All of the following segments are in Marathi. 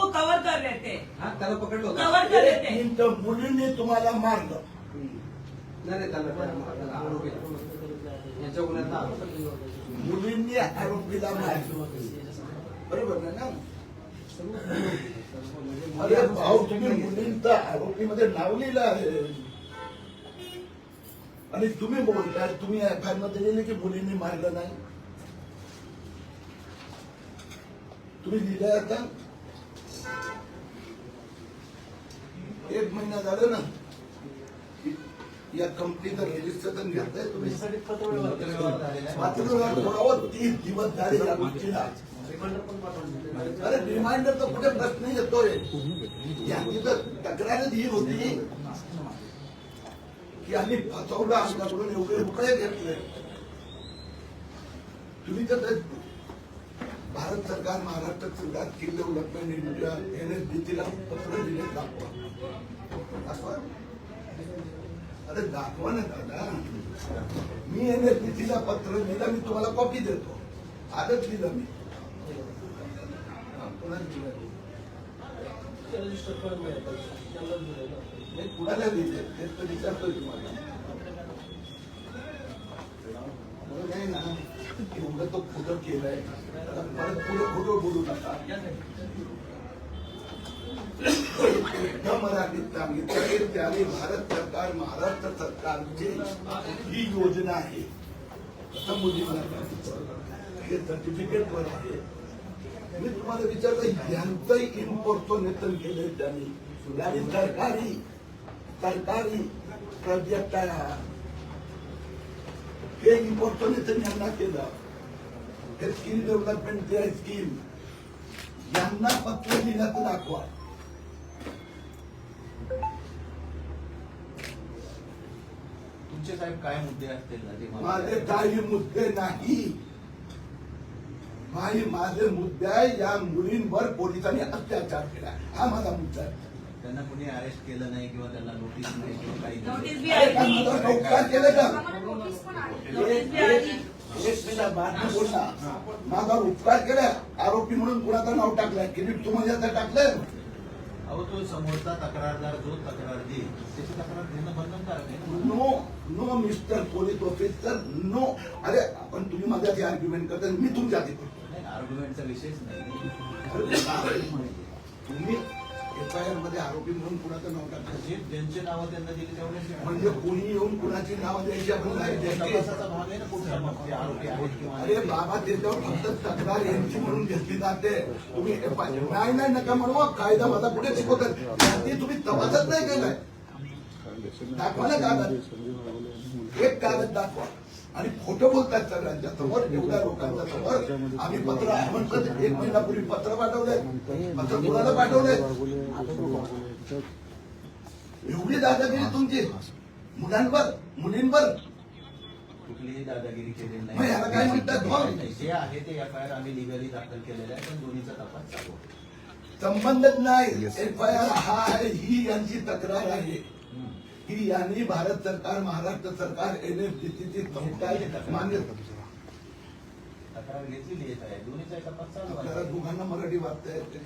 को कवर कर रहे थे हा त्याला पकडलं कवर कर एक थे मिनिट मुलींनी तुम्हाला मारलं. नाही नाही त्याला त्याला आरोपी. यांच्या गुन्ह्यातला आरोपी. मुलींनी आरोपीला मारलं. बरोबर आहे ना? अरे भाऊ तुम्ही मुलींचं आरोपीमध्ये नाव लिहिलं आहे. आणि तुम्ही बोलताय तुम्ही एफ आयमध्ये लिहिले की मुलींनी मारलं नाही? तुम्ही लिहिलंय आता? एक महिना झालं ना या कंपनीचं रजिस्ट्रेशन घेताय तुम्ही. पात्रव्यवहार दिवस झाले या गोष्टीला. अरे रिमाइंडर तर कुठे प्रश्न येतोय? यांनी तर तक्रारच ही होती की आम्ही फसवलं आमच्याकडून एवढे रुपये घेतले. तुम्ही तर ते भारत सरकार महाराष्ट्र सरकार स्किल डेव्हलपमेंट इंडिया एनएसडीसीला पत्र दिले दाखवा. दाखवा. अरे दाखवा ना दादा. मी एन एस डी तिला पत्र दिलं मी तुम्हाला कॉपी देतो. आजच दिलं मी. कुणाला दिले. तेच तर विचारतोय तुम्हाला. बरोबर नाही ना एवढं तो खोटं केलंय. आता परत पुढे खोटं बोलू नका. मराठीत सांगितलं त्याने भारत सरकार महाराष्ट्र सरकारची ही योजना आहे. असं मोदी हे सर्टिफिकेट वर आहे. मी तुम्हाला विचारलं यांचंही इम्पोर्टोनेशन केलंय त्यांनी. त्यांनी सरकारी सरकारी प्रोजेक्ट आहे हा इम्पोर्टोनेशन यांना केलं. हे स्किल डेव्हलपमेंट आहे स्कीम यांना पत्र दिल्याचं दाखवा. तुमचे साहेब काय मुद्दे असतील ना ते मला माझे काही मुद्दे नाही. माझे माझे मुद्दे आहे या मुलींवर पोलिसांनी अत्याचार केला हा माझा मुद्दा आहे. त्यांना कुणी अरेस्ट केलं नाही किंवा त्यांना नोटीस नाही किंवा काही नोटीस माझा उपकार केले नोटीस आली. उपकार आरोपी म्हणून कुणाचं नाव टाकलंय? किरीट तू म्हणजे आता टाकलंय? अहो तो समोरचा तक्रारदार जो तक्रार देईल त्याची तक्रार देणं बंधनकारक आहे ना. No no mister police officer no. अरे आपण तुम्ही माझ्याशी आर्ग्युमेंट करता मी करतो नाही आर्ग्युमेंटचा विषयच नाही. तुम्ही एफ आय आरमध्ये आरोपी म्हणून कुणाचं नाव टाकलं? जे ज्यांचे नावं त्यांना दिली तेवढेच म्हणजे कोणी येऊन कुणाची नाव द्यायची आपण नाही द्यायची तपासाचा भाग आहे ना कुठला मग ते आरोपी आहेत किंवा अरे बाबा त्याच्यावर फक्त तक्रार यांची म्हणून घेतली जाते. तुम्ही एफ आय नाही नाही नका म्हणू. कायदा माझा पुढे शिकवतात. त्याची तुम्ही तपासच नाही केलाय. दाखवा ना कागद. एक कागद दाखवा. आणि खोटं बोलतात सगळ्यांच्या समोर एवढ्या लोकांच्या समोर आम्ही पत्र म्हणतात एक महिन्यापूर्वी पत्र पाठवलंय. पत्र कुणाला पाठवलंय? एवढी दादागिरी तुमची. मुलांवर मुलींवर. कुठलीही दादागिरी केलेली मग याला काय म्हणतात? नाही, जे आहे ते एफ आय आर आम्ही लिगली दाखल केलेलं आहे पण दोन्हीचा तपास चालू. संबंधच नाही. एफ आय आर हा ही यांची तक्रार आहे. ही यांनी भारत सरकार महाराष्ट्र सरकार एन एफ ची संस्था मान्य दोघांना मराठी वाचता येते.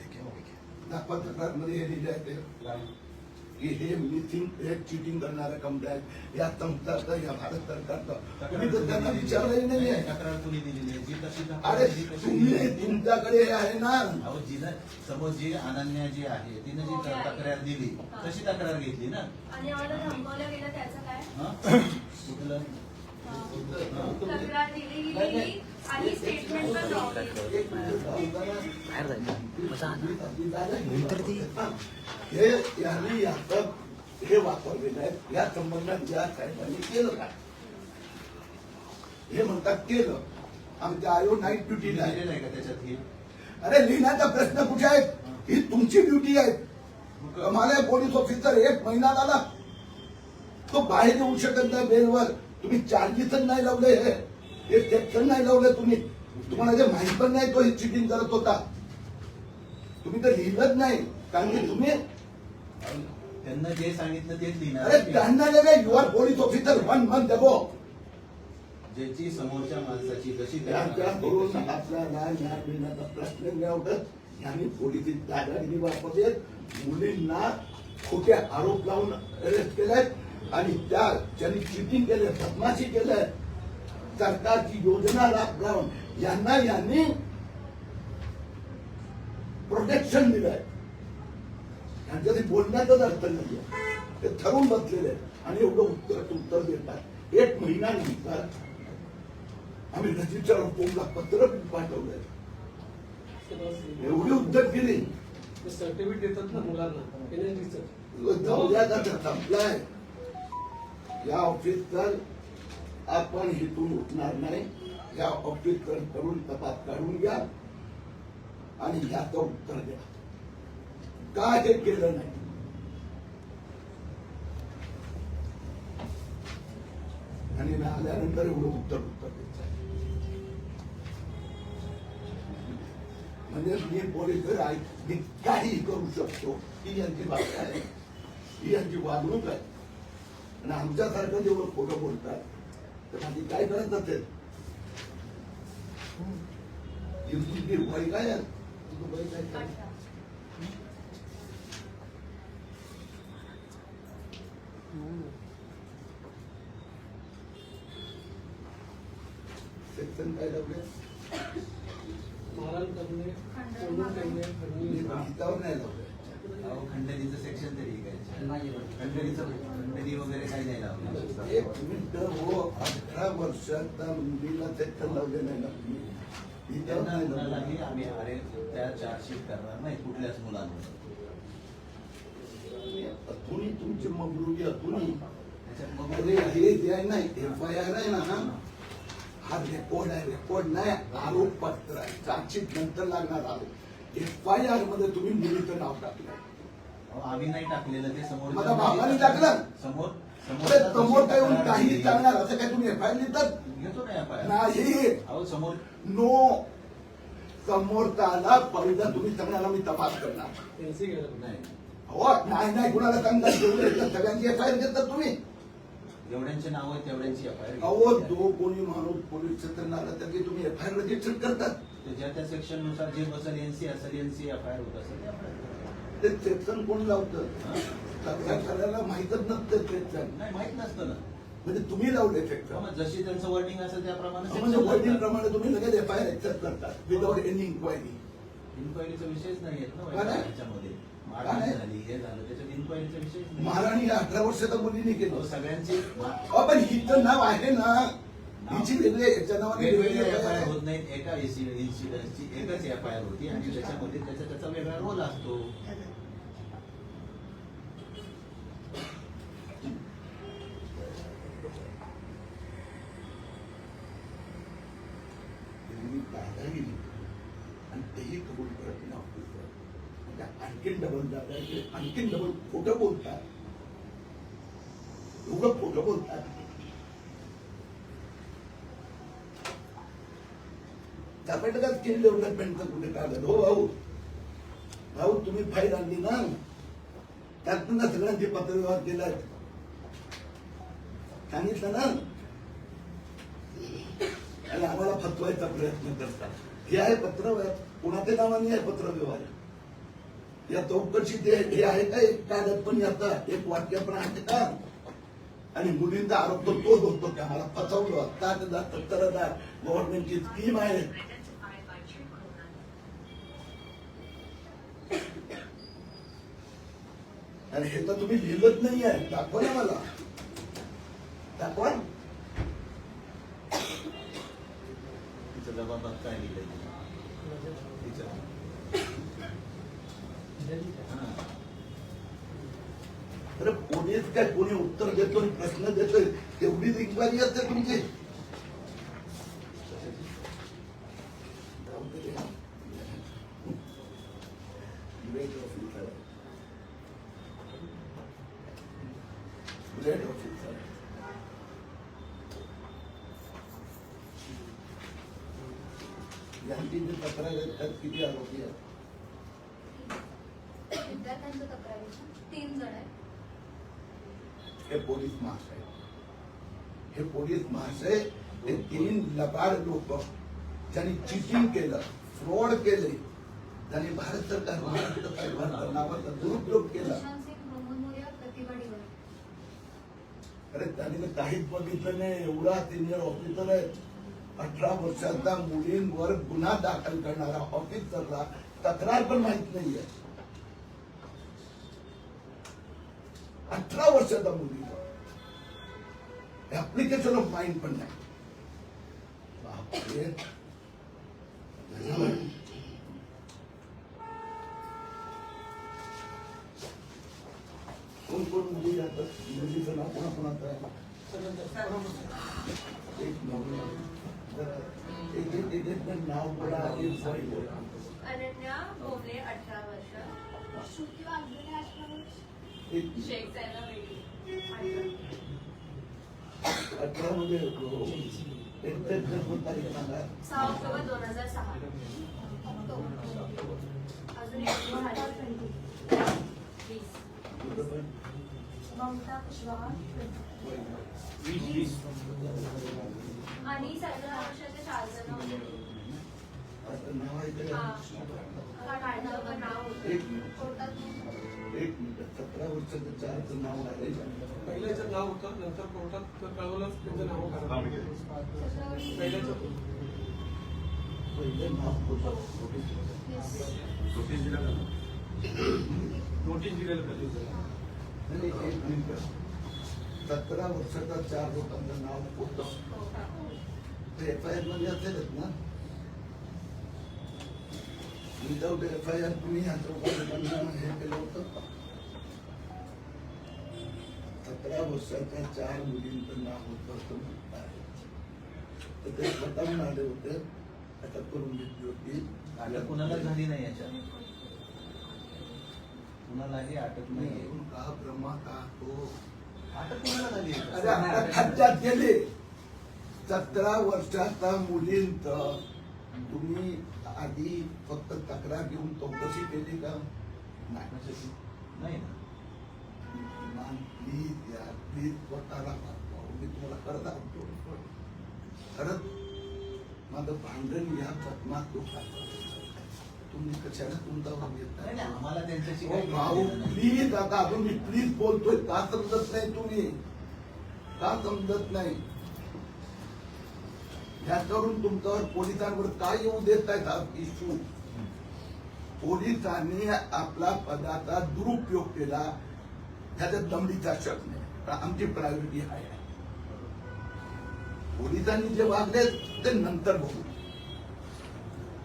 दाखवा तक्रारमध्ये हे लिहिले आहे की हे मिसिंग हे चिटिंग करणारा कंपनी आहे या संस्थाचं या भारत सरकारचं. तुम्ही तर त्यांना विचारलंही नाही आहे तक्रार कुणी दिलेली आहे. जी तशी तक्रार अरे तुम्ही. तुमच्याकडे हे आहे ना. अहो जिनं समोर जी अनन्या जी आहे तिनं जी त- तक्रार दिली तशी तक्रार घेतली ना? आणि आम्हाला गेलं त्याचं काय? हं? कुठलं? तक्रार दिली आणि स्टेटमेंट पण लावली हे यांनी याचं हे वापरलेलं आहे या संबंधात या साहेबांनी केलं काय हे म्हणतात केलं. आमच्या आयो नाईट ड्युटीला आहे. दिलेलं आहे का त्याच्यात हे? अरे लिहिण्याचा प्रश्न कुठे आहे? ही तुमची ड्युटी आहे. मला पोलीस ऑफिसर एक महिना झाला तो बाहेर येऊ शकत नाही बेलवर. तुम्ही चार्जेस नाही लावले. हे हे सेक्शन नाही लावले तुम्ही तुम्हाला जे माहीत पण नाही तो हे चिटिंग करत होता तुम्ही तर लिहिलंच नाही. कारण की तुम्ही त्यांना जे सांगितलं तेच लिहिणार अरे त्यांना लगे you are police officer one month ago ज्याची समोरच्या माणसाची जशी यांनी पोलिसी दादागिरी वापरलेत मुलींना खोटे आरोप लावून अरेस्ट केलेत. आणि त्या ज्यांनी चिटिंग केले बदमाशी केलंय सरकारची योजना लाभ लावून यांना यांनी प्रोटेक्शन दिलंय. यांच्यासाठी बोलण्याचाच अर्थ नाहीये ते ठरवून बसलेले आणि एवढं उत्तर उत्तर देतात. एक महिना नंतर आम्ही रजिस्टर कोमला पत्र पाठवलंय. एवढी उद्धट केली. सर्टिफिकेट देतात ना मुलांना जाऊ द्या तर संपलाय. या ऑफिसकर आपण हेतून उठणार नाही या ऑफिसकर करून तपास काढून घ्या आणि याचं उत्तर द्या. का हे केलं नाही? आणि आल्यानंतर एवढं उत्तर उत्तर म्हणजे मी पोलीस आहे मी काही करू शकतो. ही यांची भाषा आहे. ही यांची वागणूक आहे. आणि आमच्यासारखं जेवढं खोटं बोलतात माझी काय करत रुपाई काय काय. सेक्शन काय लावले मारहाण करणे सोडून नाही लावले खंडणीचं सेक्शन तरी काय खंडणीचं खंडणी वगैरे काही नाही लावलं. एक मिनिट हो अठरा वर्षाचा मुलीला सेक्शन लावले नाही ना. तुम्ही नाही. आम्ही अरे त्या चार्जशीट करणार नाही कुठल्याच मुलांवर. अथुनी तुमची मगरुरी अथुनी त्याच्यात मग अरे हे जे आहे ना एफ आय आर आहे ना हा. हा रेकॉर्ड आहे रेकॉर्ड नाही आरोप पत्र आहे चार्जशीट नंतर लागणार आरोप. एफ आय आरमध्ये तुम्ही मुलीचं नाव टाकलं आम्ही नाही टाकलेलं ते समोर माझ्या बाबांनी टाकलं? समोर समोर काय येऊन काही सांगणार असं काय तुम्ही एफ आय आर लिहितात? घेतो ना आपण नाही. अहो समोर नो समोरचा आला पहिला तुम्ही सांगणार मी तपास करणार. नाही. हो नाही नाही. कुणाला सांगता जेवढे येतात सगळ्यांची एफ आय आर घेतात तुम्ही. जेवढ्यांचे नाव आहे तेवढ्यांची एफ आय अहो जो कोणी माणूस पोलीस स्टेशनला आला त्याची तुम्ही एफ आय आर रजिस्टर करतात. ज्या त्या सेक्शननुसार जे बसेल एनसी असेल एनसी एफ आय आर होत असेल. ते करतात. ते सेक्शन कोण लावतं? हा? करायला माहीतच नसतं सेक्शन नाही माहीत नसतं ना. म्हणजे तुम्ही लावले हा, सेक्शन जशी त्यांचं वर्डिंग असेल त्याप्रमाणे म्हणजे वर्डिंग प्रमाणे तुम्ही लगेच एफ आय आर एक्सेप्ट करतात विदाउट एनी इन्क्वायरी इन्क्वायरीचा विषयच नाही येत ना मारहाण नाही? झाली हे झालं त्याच्यात इन्क्वायरीचा विषयच नाही. महाराणी अठरा वर्षाच्या मुलीने केलं. अहो, सगळ्यांची पण हिचं नाव आहे ना हिची वेगळी याच्या नावाने वेगवेगळ्या वेगळी एफ आय आर. होत नाहीत. एका इन्सिडन्सची एकच एफ आय आर होती आणि त्याच्यामध्ये त्याचा त्याचा वेगळा रोल असतो. त्यांनी दादागिरी आणि तेही कबूल करत नाही. म्हणजे आणखीन डबल दादागिरी आणखीन डबल खोटं बोलतात. एवढं खोटं बोलतात. कर्नाटकात स्किल डेव्हलपमेंटचं कुठे कागद हो भाऊ. भाऊ तुम्ही फाईल आणली ना? त्यातनं ना सगळ्यांचे पत्रव्यवहार केला सांगितलं ना? आणि आम्हाला फसवायचा प्रयत्न करतात. हे आहे पत्र कुणाच्या नावाने आहे पत्र व्यवहार या चौकशीत हे हे आहे का? एक कागद पण याचा एक वाक्य पण आहे का? आणि मुलींचा आरोप तोच होतो का मला फसवलं. सात हजार सत्तर हजार गव्हर्नमेंटची स्कीम आहे. आणि हे तर तुम्ही लिहिलंच नाही आहे. दाखवा ना मला. दाखवा. तिचं जबाबात काय लिहिलंय? तिचं. हा. अरे पोलीस काय कोणी उत्तर देतो प्रश्न देतोय? तेवढीच इन्क्वायरी असते तुमची ग्रेट ऑफिसर ग्रेट ऑफिसर यांची जी तक्रार आहेत त्यात किती आरोपी आहेत विद्यार्थ्यांच्या तक्रारीच्या तीन जण आहेत हे पोलीस महाशय हे पोलीस महाशय हे तीन लबाड लोक ज्यांनी चिटिंग केलं फ्रॉड केले त्यांनी भारत सरकार भारत नावाचा दुरुपयोग केला सुशांत सिंग ब्रह्ममोर्या प्रतिभा ढिवळे अरे त्यांनी तर काहीच बघितलं नाही एवढा सिनियर ऑफिसर आहे अठरा वर्षाचा मुलींवर गुन्हा दाखल करणारा ऑफिसरला तक्रार पण माहीत नाहीये. अठरा वर्षाचा मुलीवर. ऍप्लिकेशन ऑफ माइंड पण नाही. बापरे. कोण कोण मुली जातात मुलीचं नाव कोणा कोणाचं आहे? एक नवीन नाव बोला अनन्या भोमले अठरा वर्ष. श्रुती वाघबेले अठरा वर्ष शेख अठरा मध्ये एक्झॅक्ट जन्मतारीख सांगा सहा ऑक्टोबर दोन हजार सहा. अजून एक. वीस. ममता कुशवाहा वय. आणि सतरा वर्षाचे चार जण होते आता नाव आहे हा. का? हा काढण्यावर नाव होतं एक मिनिट कोर्टात नोंद. एक मिनिट सतरा वर्षाचं चारचं नाव आहे पहिल्याचं नाव होतं नंतर कोर्टात कळवलंच त्यांचं नाव काढलं सतरा वर्ष पहिल्याचं पहिलं नाव होतं Yes. नोटीस दिलेलं आणि एक मिनिट सतरा वर्षाचा चार लोकांचं नाव होतं ते एफ़ आय आर मध्ये असेलच ना? विदाऊट एफ़ आय आर तुम्ही हे केलं होतं सतरा वर्षाच्या चार मुलींचं नाव होतं असं म्हणतात. तर ते स्वतःहून आले होते अटक करून घेतली होती अटक कुणाला झाली नाही याच्यात कुणालाही अटक नाही का ब्रह्मा का तो अटक कुणाला झाली अरे आता खड्ड्यात गेले. सतरा वर्षाचा मुलींच. तुम्ही आधी फक्त तक्रार घेऊन चौकशी केली का? नाही. नाही ना. प्लीज यार प्लीज स्वतःला. मी तुम्हाला खरं सांगतो. खरंच माझं भांडण या पद्मात दुखात तुम्ही कशाला नाही, आम्हाला त्यांच्याशी ओ काही भाऊ. प्लीज आता अजून मी प्लीज बोलतोय का समजत नाही तुम्ही? का समजत नाही? ह्याच्यावरून तुमच्यावर पोलिसांवर काय येऊ देत आहेत हा इश्यू पोलिसांनी आपला पदाचा दुरुपयोग केला. ह्याच्यात दमडीचा शक नाही. पण आमची प्रायोरिटी आहे पोलिसांनी जे वागले ते नंतर बघू.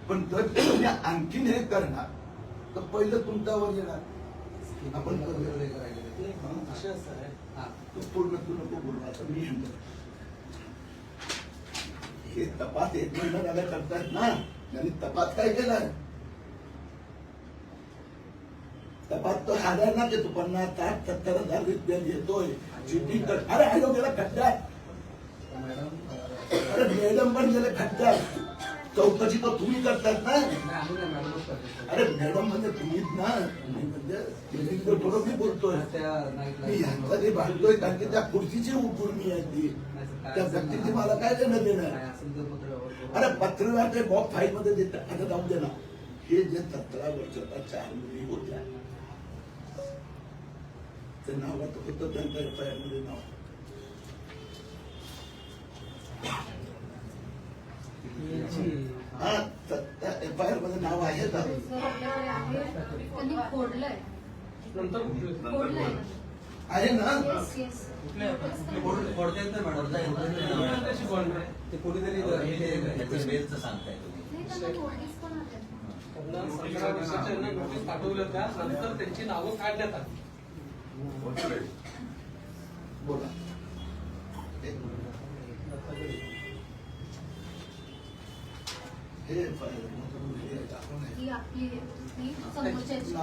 पण जर तुम्ही आणखीन हे करणार तर पहिलं तुमच्यावर येणार. आपण. हा, तू पूर्ण तू नको बोलू आता मी म्हणतो. हे तपास एक महिना झाला करतायत ना त्यांनी तपास काय केलाय? तपास तो आलाय ना की तू पन्नास साठ सत्तर हजार रुपये घेतोय चिटिंग कर अरे गेला खड्ड्यात अरे मॅडम पण गेले खड्ड्यात चौकशी तर तुम्ही करतात ना? अरे मॅडम म्हणजे तुम्हीच ना? मी म्हणजे थोडं मी बोलतोय. मी जे भांडतोय कारण की त्या खुर्चीची उकुर्मी आहे ती. त्या व्यक्तीची मला काय देणं देणं अरे पत्रव्यार ते बॉक्स फाईल मध्ये देतात. आता जाऊ दे ना. हे जे सतरा वर्षाचा चार मुली होत्या. ते नावात होतं त्यांच्या एफ आय आरमध्ये नाव हा एफ आय आरमध्ये नाव आहे का सर आपल्याकडे आहे त्यांनी फोडलंय नंतर कुठले? फोडलंय आहे ना येस येस फोडता येत नाही मॅडम. त्याची बॉन्ड आहे. ते कोणीतरी हे सांगताय तुम्ही नाही त्यांना नोटीस पण आल्या त्यांना सतरा वर्षाच्या यांना नोटीस पाठवल्या त्या नंतर त्यांची नावं काढण्यात आली बोला. हे. ही आपली. ही समोरच्याची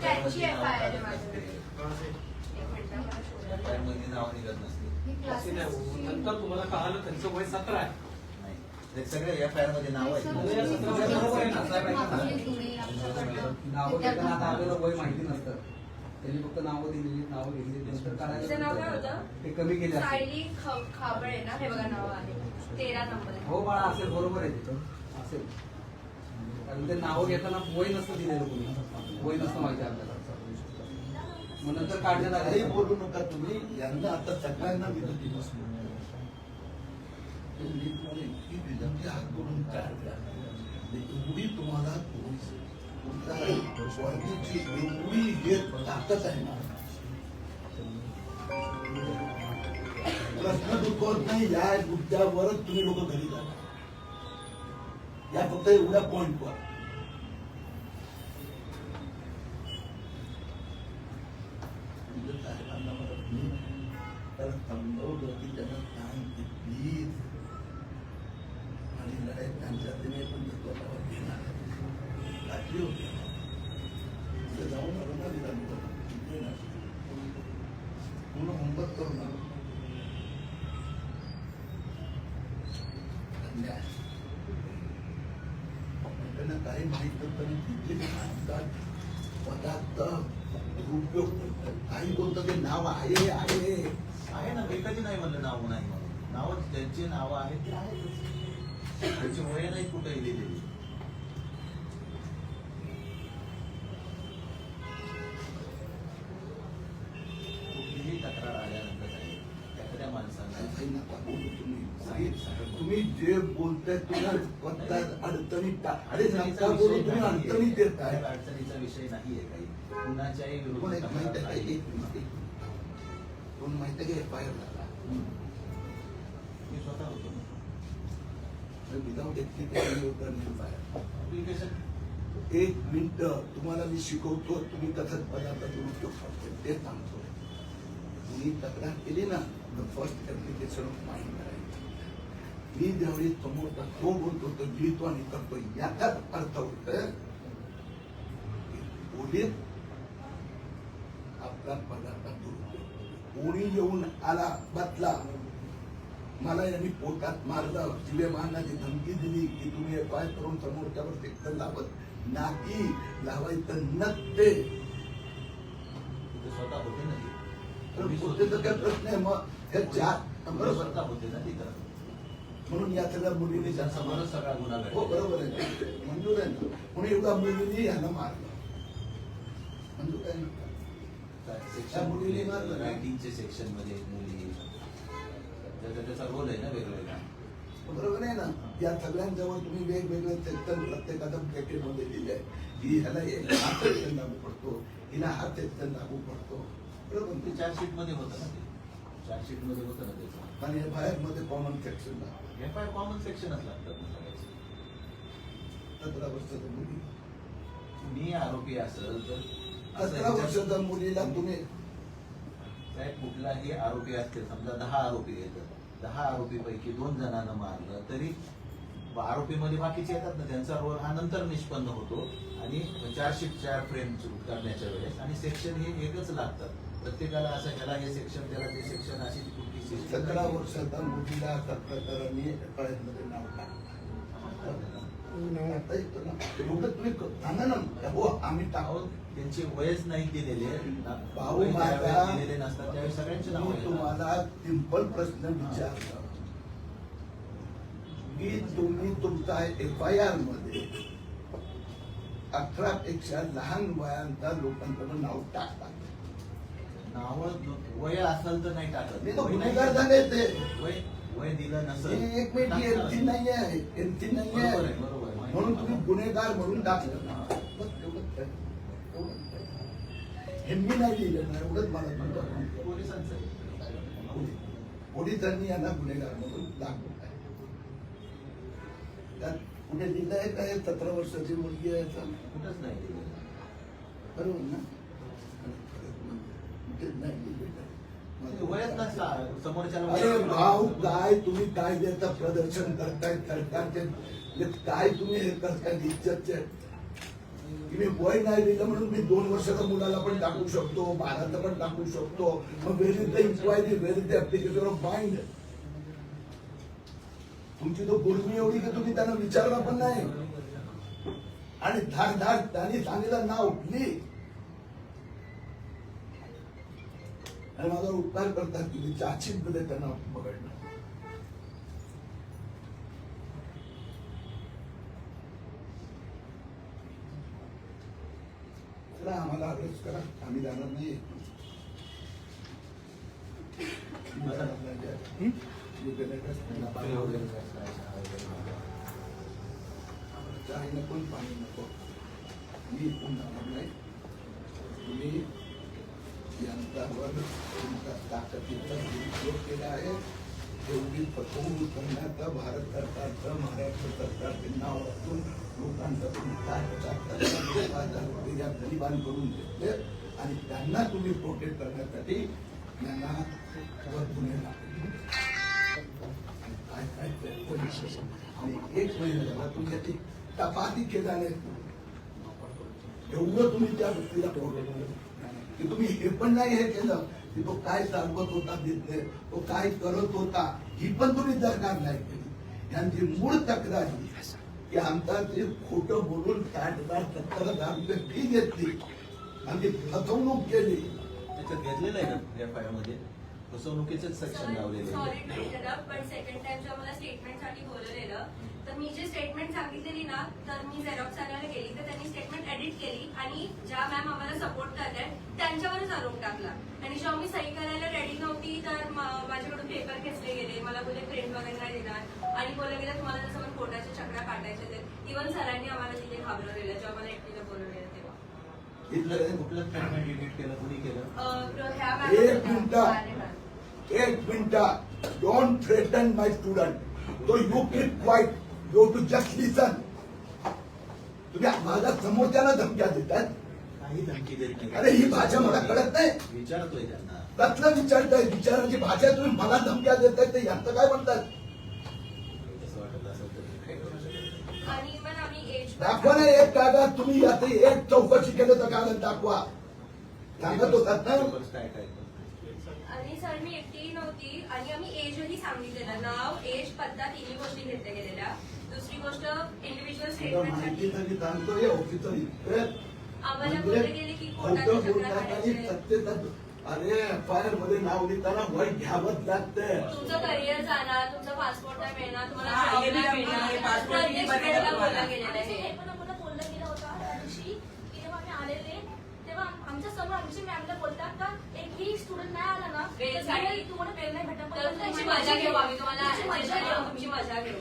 त्यांची एफ आय आर आहे. नंतर तुम्हाला कळालं त्यांचं वय सतरा आहे. सगळे एफ आय आरमध्ये नाव वर्षाचं वय नसायला पाहिजे. नाव घेताना आता आपल्याला वय माहिती नसतं. त्यांनी फक्त नावं दिलेली नावं घेतली? ते कमी केले खाबळे ना? हे बघा नाव आहे तेरा नंबर आहे. हो बाळा असेल. बरोबर आहे. तिथं असेल. कारण ते नावं घेताना वय नसतं दिलेलं कोणी. वय नसतं माहिती आपल्याला. मग नंतर काढण्यात आले. बोलू नका तुम्ही. यांना आता सगळ्यांना विनंती करतो. इतकी विनंती हात करून एवढी तुम्हाला तुमच्या एवढी हे ताकद आहे ना. प्रश्न दुखवत नाही या मुद्द्यावरच तुम्ही लोक घरी जाता या फक्त एवढ्या पॉइंटवर म्हणजे साहेबांना मला मी त्याला समजवलं की त्यांना नाव आहे आहे. आहे ना कधी नाही म्हणलं नाव नाही म्हणून. नाव ज्यांची नावं आहेत ते आहेतच. त्यांची वय नाही कुठेही लिहिलेली कुठलीही तक्रार आल्यानंतर आहे एखाद्या माणसाला काही नका बोलू तुम्ही? काही- तुम्ही जे बोलताय तुम्हाला पत्तात अडचणी अरे नका बोलू तुम्ही नाहीये. अडचणी देताय? साहेब, अडचणीचा विषय नाहीये काही. कुणाच्याही विरोधात माहिती आहे एफ आय आर झाला. मी स्वतः होतो विदाऊट एक मिनिट तुम्हाला मी शिकवतो तुम्ही कसं पदार्थ दुरुपयोग करतो ते सांगतो तुम्ही तक्रार केली ना the first application of mind करायची मी ज्यावेळी समोरचा तो बोलतो तो लिहितो आणि करतो याचाच अर्थ होत पोलीस आपला पदार्थ करतो. कोणी येऊन आला बसला मला यांनी पोटात मारलं. शिवे मारण्याची धमकी दिली की तुम्ही एफ आय करून समोरच्यावर सेक्टर लावत नाकी लावायचं नसते. स्वतः होते ना ते. तर काय प्रश्न आहे मग? हे चार स्वतः होते ना तिथं. म्हणून या सगळ्या मुलीने समोरच सगळा गुन्हा. हो बरोबर आहे. मंजूर आहे ना. म्हणून एवढ्या मुलींनी यांना मारलं. मंजूर त्या सेक्शन ना? रायटिंगचे सेक्शनमध्ये मुली त्याचा त्याचा रोल आहे ना वेगवेगळा बरोबर आहे ना? या सगळ्यांजवळ तुम्ही वेगवेगळे सेक्शन प्रत्येकाचा ब्रॅकेटमध्ये दिले की ह्याला हे सेक्शन लागू पडतो. हिला हा सेक्शन लागू पडतो. बरोबर ते चार्जशीटमध्ये होतं ना ते. चार्जशीटमध्ये होतं ना त्याचं आणि बाहेर मध्ये कॉमन सेक्शन लागतो एफ आय कॉमन सेक्शनच लागतं. सतरा वर्षाच्या मुली मी आरोपी असेल तर याच्यात- वर्षाच्या मुलीला तुम्ही साहेब कुठलाही आरोपी असतील समजा दहा आरोपी येतात. दहा आरोपी पैकी दोन जणांना मारलं तरी आरोपीमध्ये बाकीचे येतात ना त्यांचा रोल हा नंतर निष्पन्न होतो आणि चार्जशीट चार फ्रेम करण्याच्या वेळेस आणि सेक्शन हे एकच लागतात प्रत्येकाला असं ह्याला हे सेक्शन त्याला ते सेक्शन अशी कुठली system सतरा नाहीये. वर्षाच्या मुलीला अशा प्रकाराने एफआयआरमध्ये नाव टाकलं ना. ते तुम्ही सांगा ना हो आम्ही अहो, त्यांचे वयच नाही दिलेले भाऊ माझा दिलेले नसतात त्यावेळी सगळ्यांचे नाव तुम्हाला सिंपल प्रश्न विचारला की तुम्ही तुमचा एफ आय आरमध्ये अठरा पेक्षा लहान वयांचा लोकांकडून नाव टाकता नाव वय असेल तर नाही टाकत मी तो गुन्हेगार झाले ते वय वय दिलं नसेल एक मिनिट टाकणार. एनसी नाही आहे एनसी नाही बरोबर आहे, म्हणून. तुम्ही गुन्हेगार म्हणून दाखल. हे मी नाही लिहिलं ना एवढंच मला. पोलिसांनी यांना गुन्हेगार म्हणून दाखवलं आहे त्यात कुठे लिहिलं आहे का हे सतरा वर्षाची मुलगी आहे? कुठंच नाही. बरोबर ना कुठेच नाही लिहिलेलं अरे भाऊ काय तुम्ही कायद्याचं प्रदर्शन करताय सरकारचे म्हणजे काय तुम्ही हे की मी वय नाही दिलं म्हणून मी दोन वर्षाच्या मुलाला पण टाकू शकतो बाराचं पण टाकू शकतो. मग where is the inquiry where is the application of mind तुमची तो गुर्मी एवढी की तुम्ही त्यांना विचारला पण नाही. आणि धाक धाक त्यांनी सांगितलं ना उठली. आणि माझा उपकार करतात की चाचीत मध्ये त्यांना बघडणं चला आम्हाला अरेस्ट करा. आम्ही जाणार नाही. चहा नको पाणी नको. मी इथून जाणार नाही. तुम्ही यंत्रावर तुमचा ताकदीचा दुरुपयोग केला आहे. एवढी फसवणूक करण्याचा भारत सरकारचं महाराष्ट्र सरकारचे नाव असून लोकांचा तुम्ही काय हजार या गरिबांकडून घेतले. आणि त्यांना तुम्ही प्रोटेक्ट करण्यासाठी त्यांना वर गुन्हे काय काय आणि एक महिना झाला तुम्ही याची तपासणी केला नाही एवढं तुम्ही त्या व्यक्तीला प्रोटेक्ट की तुम्ही हे पण नाही हे केलं की तो काय चालवत होता तिथले तो काय करत होता ही पण तुम्ही दरकार नाही केली यांची मूळ तक्रार ही. की आमचा ते खोटं बोलून साठ हजार सत्तर हजार रुपये फी घेतली. आणि फसवणूक केली. त्याच्यात घेतलेलं आहे ना एफ आयमध्ये? फसवणुकीचेच सेक्शन लावलेले सॉरी आहे. ना तर मी झेरॉक्स आणायला गेली तर त्यांनी स्टेटमेंट एडिट केली आणि ज्या मॅम आम्हाला सपोर्ट करतायत त्यांच्यावरच आरोप टाकला. आणि जेव्हा मी सही करायला रेडी नव्हती तर माझ्याकडून पेपर खेचले गेले मला बोलले प्रिंट वगैरे नाही देणार. आणि बोलले गेलं तुम्हाला जसं पण कोर्टाच्या चकड्या काढायच्या ते इव्हन सरांनी आम्हाला तिथे घाबरवलेलं जेव्हा मला एकटीला बोलवलेलं तेव्हा. एक मिनिट. एक minute. Don't threaten my student तो you keep quiet you too just listen तुम्ही माझ्या समोरच्याला धमक्या देतात काही धमकी देत नाही. अरे ही भाषा मला कळत नाही. विचारतोय त्यांना. कसलं विचारताय विचाराची भाषा तुम्ही मला धमक्या देताय ते यांचं काय म्हणतात? दाखवा ना एक कागद तुम्ही याचे एक चौकशी केलं तर कागद दाखवा. सांगत होतात ना? आणि सर मी एकटी नव्हती आणि आम्ही एजही सांगितलेलं. नाव एज पत्ता तिन्ही गोष्टी घेतल्या गेलेल्या. दुसरी गोष्ट इंडिव्हिज्युअल स्टेटमेंट आम्हाला म्हणजे बोलले गेले की कोर्टाच्या अरे मध्ये नाव लिहिताना वय घ्यावंच लागतंय. तुमचं करिअर जाणार तुमचा पासपोर्ट नाही मिळणार तुम्हाला हा, job हे नाही नाही मिळणार मिळणार, passport प्रत्येक नाही बघायला वेळेला तुम्हाला. बोललं गेलेलं आमचं आहे हे पण आम्हाला बोललं गेलं होतं त्या दिवशी की जेव्हा आम्ही आलेले तेव्हा आम- आमच्यासमोर आमची मॅमला बोलतात का एकही स्टुडंट तुम्हाला- नाही भेटत तर तुमची मजा घेऊ आम्ही तुम्हाला तुमची मजा मजा घेऊ घेऊ. तुमची मजा घेऊ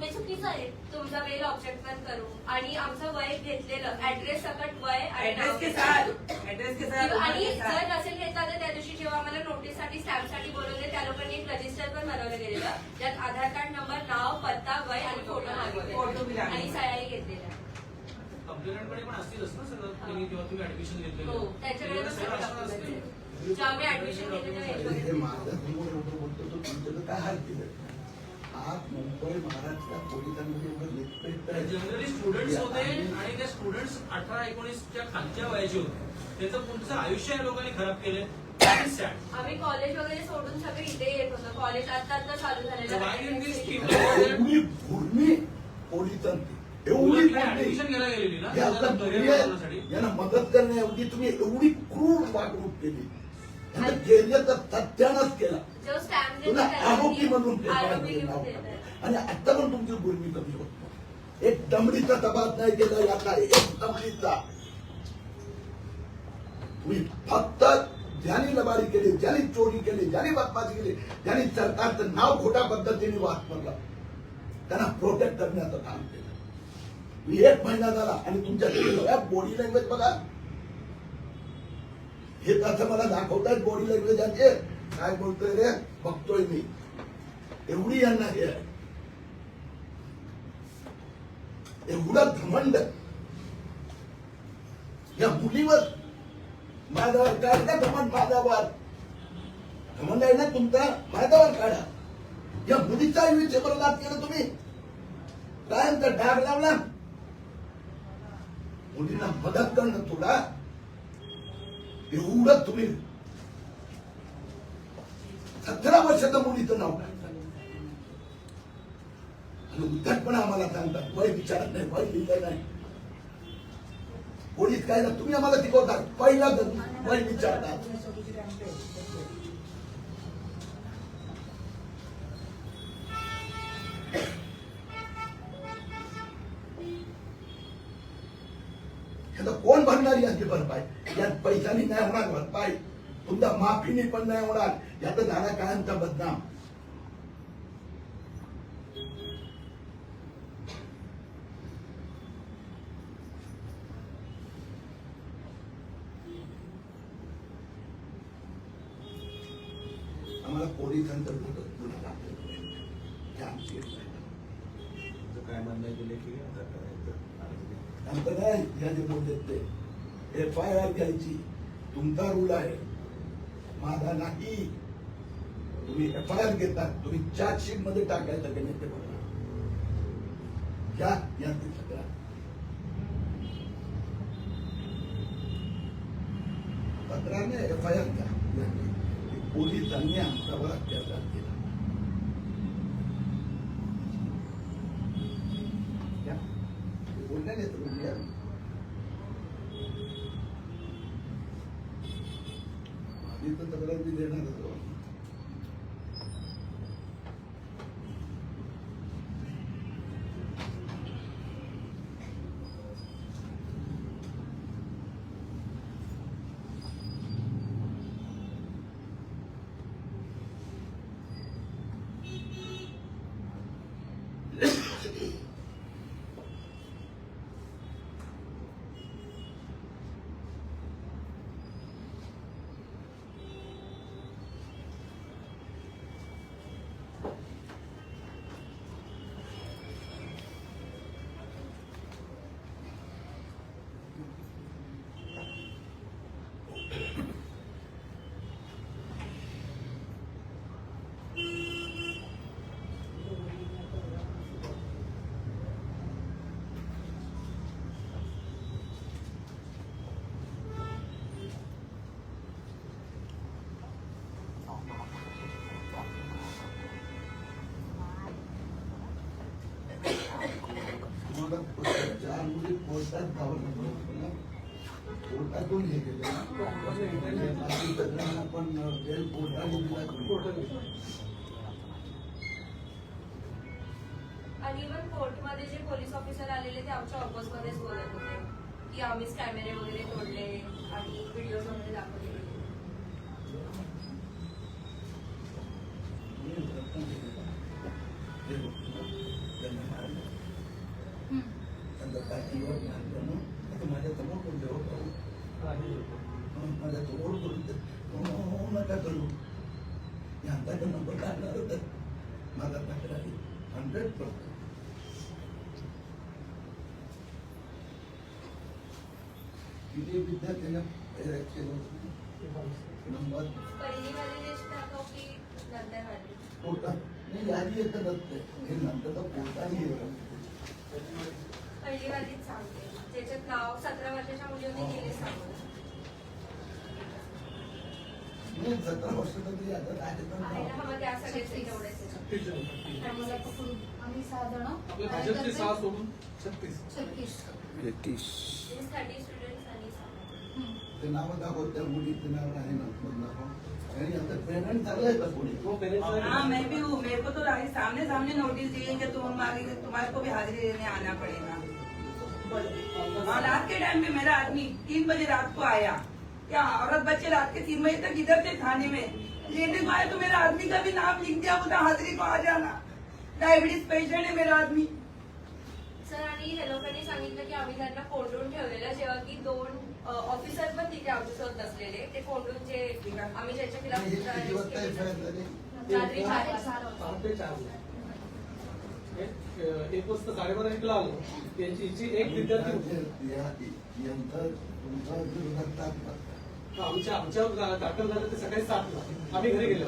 हे चुकीचं आहे तुमचा वेळ ऑब्जेक्ट पण करू आणि आमचं वय घेतलेलं ऍड्रेस सकट वय आणि एड्रेस नाव के घेतलेलं. साथ. एड्रेस के साथ. उम्र आणि के जर नसेल घेतला तर त्या दिवशी जेव्हा आम्हाला नोटीससाठी स्टॅम्पसाठी बोलवले त्या लोकांनी एक रजिस्टर पण बनवलं गेलेलं. त्यात आधार कार्ड नंबर नाव पत्ता वय आणि फोटो मागितले लागले. आणि सह्याही घेतलेल्या. कंप्लेंटकडे पण असतीलच ना सगळं? तुम्ही जेव्हा तुम्ही ऍडमिशन घेतलेलं. हो त्यांच्याकडे हे बोलतो तो तुमच्याकडे काय हाल केलं आज मुंबई महाराष्ट्रात पोलिसांमध्ये एवढं respect आहे. जनरली स्टुडंट्स होते आणि ते स्टुडंट्स अठरा एकोणीसच्या खालच्या वयाचे होते. त्याचं पुढचं आयुष्य या लोकांनी खराब केलंय. आम्ही कॉलेज वगैरे सोडून सगळे इथे येत होतो. कॉलेज आता चालू झालेलं एवढी पोलिसांची. ऍडमिशन घ्यायला गेलेली ना? यांना मदत करण्याऐवजी तुम्ही एवढी क्रूर वागणूक केली. केला. तुला आरोपी म्हणून. आणि आता पण तुमची गुरमी कमी होत. एक दमडीचा तपास नाही केला याचा एक दमडीचा. तुम्ही फक्त ज्यांनी लबाडी केली ज्यांनी चोरी केली ज्यांनी बदमाशी केली ज्यांनी सरकारचं नाव खोट्या पद्धतीने वापरलं त्यांना प्रोटेक्ट करण्याचं काम केलं. मी एक महिना झाला आणि तुमच्या बॉडी लँग्वेज बघा. हे तसं मला दाखवतायत बॉडी लँग्वेज आहे काय बोलतोय रे? बघतोय मी. एवढी यांना हे आहे. एवढं घमंड. या मुलीवर माझ्यावर काढता घमंड माझ्यावर. घमंड आहे ना तुमचा? माझ्यावर काढा. या मुलीचा आयुष्य केलं तुम्ही. कायमचा डाग लावला? मुलींना मदत करणं तुला? एवढं तुम्ही सतरा वर्षाच्या मुलीचं नाव काढतात आणि उद्धटपणा आम्हाला सांगतात वय विचारत नाही वय लिहिलं नाही. पोलीस काय ना तुम्ही आम्हाला शिकवता पहिला वय विचारतात. कोण भरणार यांची भरपाई यात पैशाने नाही होणार भरपाई. तुमचा माफीने पण नाही होणार. यात झाला कायमचा बदनाम आम्हाला पोलिसांचं विरोध गुन्हा दाखल करायचा. हे आमची इच्छा आहे. तुमचं काय म्हणणं आहे ते लेखी घ्या, आता करायचं. आणि आमचं काय या जे बोलले ते एफ आय आर घ्यायची तुमचा रूल आहे माझा नाही तुम्ही एफ आय आर घेतात तुम्ही चार्जशीटमध्ये टाकायचं की नाही ते बघा. घ्या या ती तक्रार एफ आय आर घ्या पोलिसांनी आमच्यावर अत्याचार केला. घ्या. ते बोलले तुम्ही घ्या. तर तक्रार मी देणार लागलं कोर्टातून हे केलं बाकी बेल कोर्टाने आणि इव्हन कोर्टमध्ये जे पोलीस ऑफिसर आलेले ते आमच्या ऑफिसमध्येच बोलत होते. की आम्हीच कॅमेरे वगैरे तोडले आणि व्हिडिओ वगैरे दाखवले. आता नंबर काढणार होतं माझा तक्रारी हंड्रेड पर्सेंट छत्तीस छत्तीस Means 30 students आणि सहा. ते नाव दाखव त्या मुलीचे नाव आहे ना मग दाखव. आणि आता पेमेंट झालंय का कोणी वो हाँ मैं भी हूँ मेरे को तो राही सामने सामने नोटिस दिए कि तुम आगे तुम्हारे को भी हाजिरी देने आना पड़ेगा। और रात के टाइम पे मेरा आदमी तीन बजे रात को आया। क्या औरत बच्चे रात के तीन बजे तक इधर थे थाने में? लेने को आए तो मेरा आदमी का भी नाम लिख दिया बोला हाजिरी को आ जाना। डायबिटीज़ पेशेंट है मेरा आदमी। सर आणि हे लोकांनी सांगितलं की आम्ही त्यांना कोंडून ठेवलेलं जेव्हा की दोन ऑफिसर पण तिथे आमच्यासोबत बसलेले. ते कोंडून जे आम्ही ज्याच्या हे खिलाफ एक- एक वाजता साडेबारा एकला आलो त्यांची हिची एक विद्यार्थी. आमच्या आमच्यावर दाखल झालं ते सकाळी सातला आम्ही घरी गेलो.